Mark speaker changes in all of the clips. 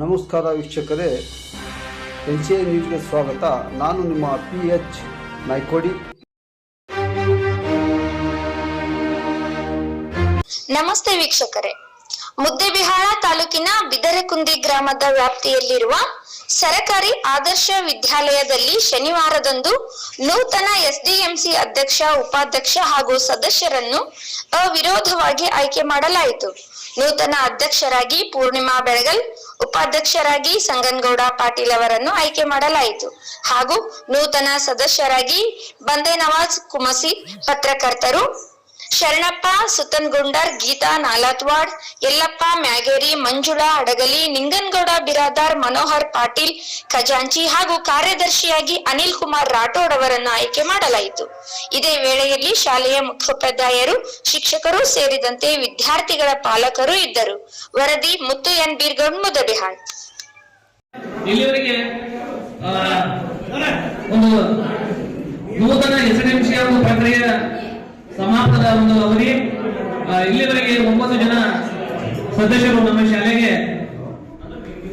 Speaker 1: ನಮಸ್ಕಾರ ವೀಕ್ಷಕರೇ. N C I ನ್ಯೂಸ್ಗೆ ಸ್ವಾಗತ. ನಾನು ನಿಮ್ಮ ಪಿ ಎಚ್ ನಾಯ್ಕೋಡಿ.
Speaker 2: ನಮಸ್ತೆ ವೀಕ್ಷಕರೇ. ಮುದ್ದೆಬಿಹಾಳ ತಾಲೂಕಿನ ಬಿದರಕುಂದಿ ಗ್ರಾಮದ ವ್ಯಾಪ್ತಿಯಲ್ಲಿರುವ ಸರಕಾರಿ ಆದರ್ಶ ವಿದ್ಯಾಲಯದಲ್ಲಿ ಶನಿವಾರದಂದು ನೂತನ ಎಸ್ಡಿಎಂಸಿ ಅಧ್ಯಕ್ಷ, ಉಪಾಧ್ಯಕ್ಷ ಹಾಗೂ ಸದಸ್ಯರನ್ನು ಅವಿರೋಧವಾಗಿ ಆಯ್ಕೆ ಮಾಡಲಾಯಿತು. ನೂತನ ಅಧ್ಯಕ್ಷರಾಗಿ ಪೂರ್ಣಿಮಾ ಬೆಳಗಲ್ ಉಪಾಧ್ಯಕ್ಷರಾಗಿ ಸಂಗನ್ಗೌಡ ಪಾಟೀಲ್ ಅವರನ್ನು ಆಯ್ಕೆ ಮಾಡಲಾಯಿತು. ಹಾಗೂ ನೂತನ ಸದಸ್ಯರಾಗಿ ಬಂದೆ ನವಾಜ್ ಕುಮಸಿ ಪತ್ರಕರ್ತರು ಶರಣಪ್ಪ ಸುತ್ತನ್ಗುಂಡರ್ ಗೀತಾ ನಾಲಾತ್ವಾಡ್, ಯಲ್ಲಪ್ಪ ಮ್ಯಾಗೇರಿ, ಮಂಜುಳಾ ಅಡಗಲಿ, ನಿಂಗನ್ಗೌಡ ಬಿರಾದಾರ್, ಮನೋಹರ್ ಪಾಟೀಲ್, ಖಜಾಂಚಿ ಹಾಗೂ ಕಾರ್ಯದರ್ಶಿಯಾಗಿ ಅನಿಲ್ ಕುಮಾರ್ ರಾಠೋಡ್ ಅವರನ್ನು ಆಯ್ಕೆ ಮಾಡಲಾಯಿತು. ಇದೇ ವೇಳೆಯಲ್ಲಿ ಶಾಲೆಯ ಮುಖ್ಯೋಪಾಧ್ಯಾಯರು, ಶಿಕ್ಷಕರು ಸೇರಿದಂತೆ ವಿದ್ಯಾರ್ಥಿಗಳ ಪಾಲಕರು ಇದ್ದರು. ವರದಿ ಮುತ್ತು ಎನ್ ಬೀರ್ಗೌಡ್, ಮುದಬಿಹಾಳ್.
Speaker 3: ಒಂದು ನೂತನ ಎಸ್ಎನ್ಎಂಸಿಯ ಒಂದು ಪ್ರಕ್ರಿಯೆ ಸಮಾಪ್ತದ ಒಂದು ಅವಧಿ ಇಲ್ಲಿವರೆಗೆ ಒಂಬತ್ತು ಜನ ಸದಸ್ಯರು ನಮ್ಮ ಶಾಲೆಗೆ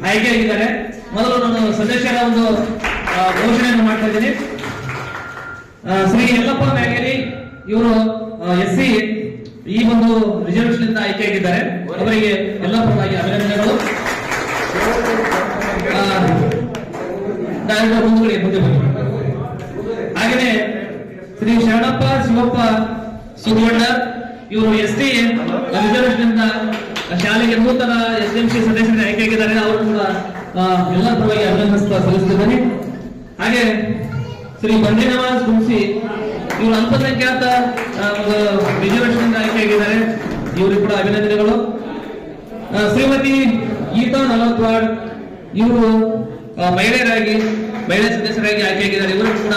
Speaker 3: ಆಯ್ಕೆಯಾಗಿದ್ದಾರೆ ಮೊದಲು ನಾನು ಸದಸ್ಯರ ಒಂದು ಘೋಷಣೆಯನ್ನು ಮಾಡ್ತಾ ಇದ್ದೀನಿ. ಶ್ರೀ ಯಲ್ಲಪ್ಪ ಮ್ಯಾಗೇರಿ ಇವರು ಎಸ್ ಸಿ ಈ ಒಂದು ರಿಸರ್ವೇಶನ್ ಇಂದ ಆಯ್ಕೆಯಾಗಿದ್ದಾರೆ ಅವರಿಗೆ ಎಲ್ಲ ಅಭಿನಂದನೆಗಳು. ಮುಂದುಗಡೆ ಹಾಗೆಯೇ ಶ್ರೀ ಶರಣಪ್ಪ, ಶಿವಪ್ಪ ಸುಗೌಡ ಇವರು ಎಸ್ ಟಿ ರಿಸರ್ವೇಶನ್ ಶಾಲೆಗೆ ನೂತನ ಎಸ್ ಎಂ ಸಿ ಸದಸ್ಯರಿಗೆ ಆಯ್ಕೆಯಾಗಿದ್ದಾರೆ. ಅವರು ಕೂಡ ಎಲ್ಲ ಪರವಾಗಿ ಅಭಿನಂದಿಸ್ತಾ ಸಲ್ಲಿಸಿದ್ದಾರೆ ಹಾಗೆ ಶ್ರೀ ಬಂಡಿನವಾಸ್ ನವಾಜ್ ಇವರು ಅಲ್ಪಸಂಖ್ಯಾತ ಒಂದು ರಿಸರ್ವೇಶನ್ ಆಯ್ಕೆ ಆಯ್ಕೆಯಾಗಿದ್ದಾರೆ. ಇವರು ಕೂಡ ಅಭಿನಂದನೆಗಳು. ಶ್ರೀಮತಿ ಗೀತಾ ನಲವತ್ವಾಡ್ ಇವರು ಮಹಿಳೆಯರಾಗಿ, ಮಹಿಳಾ ಸದಸ್ಯರಾಗಿ ಆಯ್ಕೆಯಾಗಿದ್ದಾರೆ. ಇವರು ಕೂಡ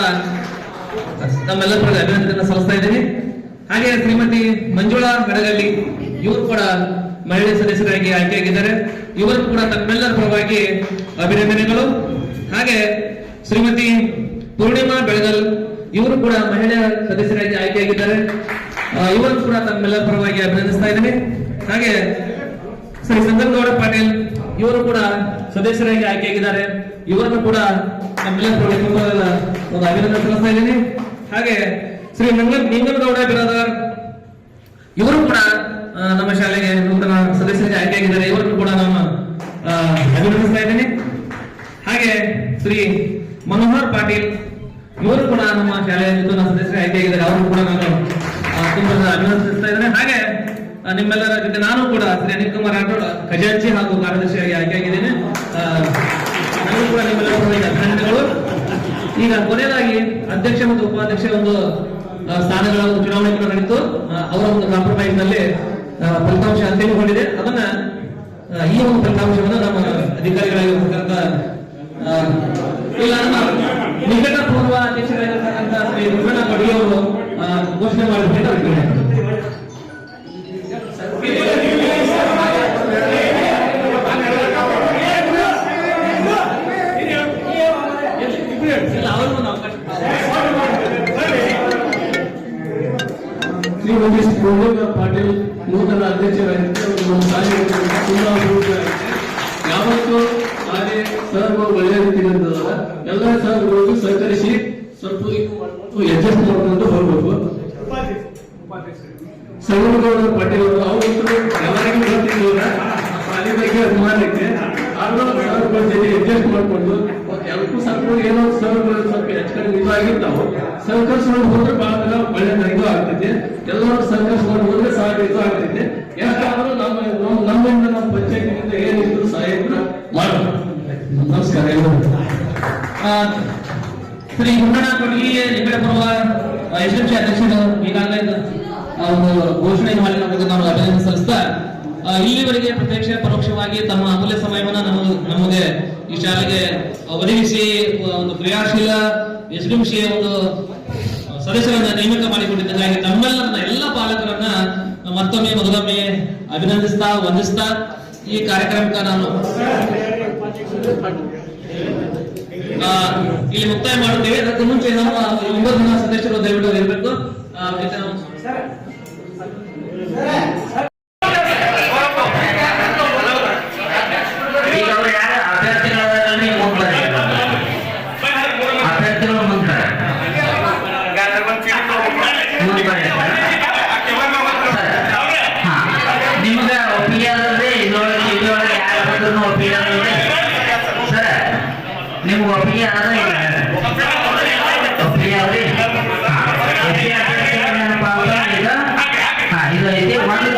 Speaker 3: ನಮ್ಮೆಲ್ಲರ ಪರವಾಗಿ ಅಭಿನಂದನೆ ಸಲ್ಲಿಸ್ತಾ ಇದ್ದೀನಿ. ಹಾಗೆ ಶ್ರೀಮತಿ ಮಂಜುಳಾ ಬೆಳಗಲ್ಲಿ ಇವರು ಕೂಡ ಮಹಿಳೆ ಸದಸ್ಯರಾಗಿ ಆಯ್ಕೆಯಾಗಿದ್ದಾರೆ. ಇವರು ಕೂಡ ತಮ್ಮೆಲ್ಲರ ಪರವಾಗಿ ಅಭಿನಂದನೆಗಳು. ಹಾಗೆ ಶ್ರೀಮತಿ ಪೂರ್ಣಿಮಾ ಬೆಳಗಲ್ ಇವರು ಕೂಡ ಮಹಿಳೆಯ ಸದಸ್ಯರಾಗಿ ಆಯ್ಕೆಯಾಗಿದ್ದಾರೆ. ಇವರು ಕೂಡ ತಮ್ಮೆಲ್ಲರ ಪರವಾಗಿ ಅಭಿನಂದಿಸ್ತಾ ಇದ್ದೀನಿ. ಹಾಗೆ ಶ್ರೀ ಚಂದ್ರಗೌಡ ಪಾಟೀಲ್ ಇವರು ಕೂಡ ಸದಸ್ಯರಾಗಿ ಆಯ್ಕೆಯಾಗಿದ್ದಾರೆ. ಇವರನ್ನು ಕೂಡ ನಮ್ಮೆಲ್ಲರ ಒಂದು ಅಭಿನಂದನೆ ಸಲ್ಲಿಸ್ತಾ ಇದ್ದೀನಿ. ಹಾಗೆ ಶ್ರೀ ನಂಗ ನಿಂಗನಗೌಡ ಬಿರಾದಾರ್. ಇವರು ಕೂಡ ನಮ್ಮ ಶಾಲೆಗೆ ನೂತನ ಸದಸ್ಯರಿಗೆ ಆಯ್ಕೆಯಾಗಿದ್ದಾರೆ. ಇವರನ್ನು ಕೂಡ ನಾನು ಅಭಿನಂದಿಸ್ತಾ ಇದ್ದೇನೆ. ಹಾಗೆ ಶ್ರೀ ಮನೋಹರ್ ಪಾಟೀಲ್ ಇವರು ಕೂಡ ನಮ್ಮ ಶಾಲೆಯ ನೂತನ ಸದಸ್ಯರಿಗೆ ಆಯ್ಕೆಯಾಗಿದ್ದಾರೆ. ಅವರು ಕೂಡ ನಾನು ತುಂಬಾ ಅಭಿನಂದಿಸ್ತಾ ಇದ್ದೇನೆ. ಹಾಗೆ ನಿಮ್ಮೆಲ್ಲರ ಜೊತೆ ನಾನು ಕೂಡ ಶ್ರೀ ಅನಿಲ್ ಕುಮಾರ್ ರಾಠೋಡ್ ಖಜಾಂಚಿ ಹಾಗೂ ಕಾರ್ಯದರ್ಶಿಯಾಗಿ ಆಯ್ಕೆಯಾಗಿದ್ದೇನೆ. ಆ, ನನಗೂ ಕೂಡ ನಿಮ್ಮೆಲ್ಲರ ಅಭಿನಂದನೆಗಳು ಈಗ ಕೊನೆಯದಾಗಿ ಅಧ್ಯಕ್ಷ ಮತ್ತು ಉಪಾಧ್ಯಕ್ಷ ಒಂದು ಸ್ಥಾನಗಳ ಒಂದು ಚುನಾವಣೆ ಕೂಡ ನಡೀತು. ಅವರ ಒಂದು ಕಾಂಪ್ರಮೈಸ್ನಲ್ಲಿ ಫಲಿತಾಂಶ ಅಂತಿಮಗೊಂಡಿದೆ ಅದನ್ನ ಈ ಒಂದು ಫಲಿತಾಂಶವನ್ನು ನಮ್ಮ ಅಧಿಕಾರಿಗಳಾಗಿರ್ತಕ್ಕಂಥ ಇಲ್ಲ ನಮ್ಮ ನಿಕಟಪೂರ್ವ ಅಧ್ಯಕ್ಷರಾಗಿರ್ತಕ್ಕಂಥ ಶ್ರೀ ಅವರು ಆ, ಘೋಷಣೆ ಮಾಡಬೇಕು
Speaker 4: ನಮ್ಮ ಶಾಲೆಗೆ ತುಂಬಾ ಅಭಿವೃದ್ಧಿ. ಯಾವತ್ತೂ ಶಾಲೆ ಸರ್ಗಳು ಒಳ್ಳೆಯ ರೀತಿಯಿಂದ ಎಲ್ಲ ಸರ್ಗಳು ಸಹಕರಿಸಿ ಸ್ವಲ್ಪ ಅಡ್ಜಸ್ಟ್ ಮಾಡ್ಕೊಂಡು ಹೋಗ್ಬೇಕು. ಸಂಗನಗೌಡ ಪಾಟೀಲ್ ಅವರು ಅವತ್ತು ಎಲ್ಲರಿಗೂ ಗೊತ್ತಿಲ್ಲ ಶಾಲೆ ಬಗ್ಗೆ ಅಭಿಮಾನಕ್ಕೆ ಆದ್ರೂ ಜೊತೆ ಅಡ್ಜಸ್ಟ್ ಮಾಡ್ಕೊಂಡು ಎಲ್ಲಕ್ಕೂ ಸರ್ಗಳು ಏನೋ ಸರ್ಗಳು ಸ್ವಲ್ಪ ಹೆಚ್ಚು ಕಡಿಮೆ ಇದು ಆಗಿರ್ತಾವ ಸಹಕರಿಸ್ಕೊಂಡು ಹೋದ್ರೆ ಬಹಳ ಒಳ್ಳೆ ಇದು ಆಗ್ತೈತಿ ಎಲ್ಲರೂ ಸಹಕರಿಸ್ಕೊಂಡು ಹೋದ್ರೆ ಸಾಕು ಇದು ಆಗ್ತೈತಿ ಎಷ್ಟಾದ್ರೂ ನಮ್ಮ ನಮ್ಮ- ನಮ್ಮಿಂದ ನಮ್ಮ ಪಂಚಾಯತಿನಿಂದ ಏನಿದ್ರು ಸಾಹೇಬ್ರ ಮಾಡಬೇಕು. ನಮಸ್ಕಾರ.
Speaker 3: ಶ್ರೀ ಗುಂಡಣ್ಣ ಕೊಡ್ಗಿ ನಿಕಟ ಬರುವ ಯಶಸ್ವಿ ಅಧ್ಯಕ್ಷರು ಈಗಾಗಲೇ ಒಂದು ಘೋಷಣೆ ಮಾಡಿ ನಮಗೆ ನಾವು ಅಭಿನಂದನೆ ಸಲ್ಲಿಸ್ತಾ ಇಲ್ಲಿವರೆಗೆ ಪ್ರತ್ಯಕ್ಷ ಪರೋಕ್ಷವಾಗಿ ತಮ್ಮ ಅಮೂಲ್ಯ ಸಮಯವನ್ನು ನಮ್ಮ ನಮಗೆ ಈ ಶಾಲೆಗೆ ಒದಗಿಸಿ ಒಂದು ಕ್ರಿಯಾಶೀಲ ಸಿ ಒಂದು ಸದಸ್ಯರನ್ನ ನೇಮಕ ಮಾಡಿಕೊಂಡಿದ್ದಕ್ಕಾಗಿ ತಮ್ಮೆಲ್ಲರನ್ನ ಎಲ್ಲ ಪಾಲಕರನ್ನ ಮತ್ತೊಮ್ಮೆ ಮೊದಲೊಮ್ಮೆ ಅಭಿನಂದಿಸ್ತಾ ವಂದಿಸ್ತಾ ಈ ಕಾರ್ಯಕ್ರಮಕ್ಕೆ ನಾನು ಇಲ್ಲಿ ಮುಕ್ತಾಯ ಮಾಡುತ್ತೇವೆ. ಅದಕ್ಕೆ ಮುಂಚೆ ನಮ್ಮ ಒಂಬತ್ತು ಸದಸ್ಯರು ದಯವಿಟ್ಟು ಇರಬೇಕು. ನೀವು
Speaker 5: ಒಪ್ಪಿಗೆ ಅದ ಇಲ್ಲ ಒಪ್ಪಿಗೆ ಅವ್ರಿ ಒಪ್ಪಿಗೆ ಆದ್ರೆ ಏನಪ್ಪಾ ಅಂದ್ರೆ ಈಗ ಹಾ ಇದು ಐತಿ ಒಂದು